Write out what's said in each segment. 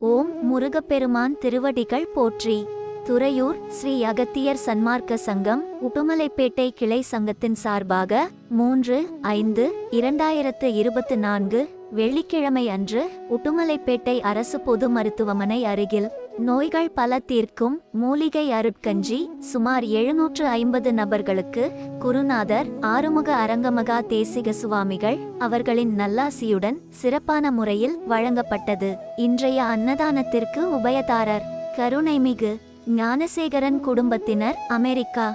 ஓம் முருகப்பெருமான் திருவடிகள் போற்றி. துறையூர் ஸ்ரீ அகத்தியர் சன்மார்க்க சங்கம் உடுமலைப்பேட்டை கிளை சங்கத்தின் சார்பாக மூன்று ஐந்து இரண்டாயிரத்து இருபத்து நான்கு வெள்ளிக்கிழமை அன்று உடுமலைப்பேட்டை அரசு பொது மருத்துவமனை அருகில் நோய்கள் பல தீர்க்கும் மூலிகை அருட்கஞ்சி சுமார் எழுநூற்று ஐம்பது நபர்களுக்கு குருநாதர் ஆறுமுக அரங்கமகா தேசிக சுவாமிகள் அவர்களின் நல்லாசியுடன் சிறப்பான முறையில் வழங்கப்பட்டது. இன்றைய அன்னதானத்திற்கு உபயதாரர் கருணைமிகு ஞானசேகரன் குடும்பத்தினர் அமெரிக்கா.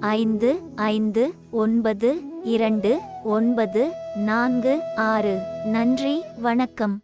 ஐந்து ஐந்து ஒன்பது இரண்டு ஒன்பது நான்கு ஆறு. நன்றி வணக்கம்.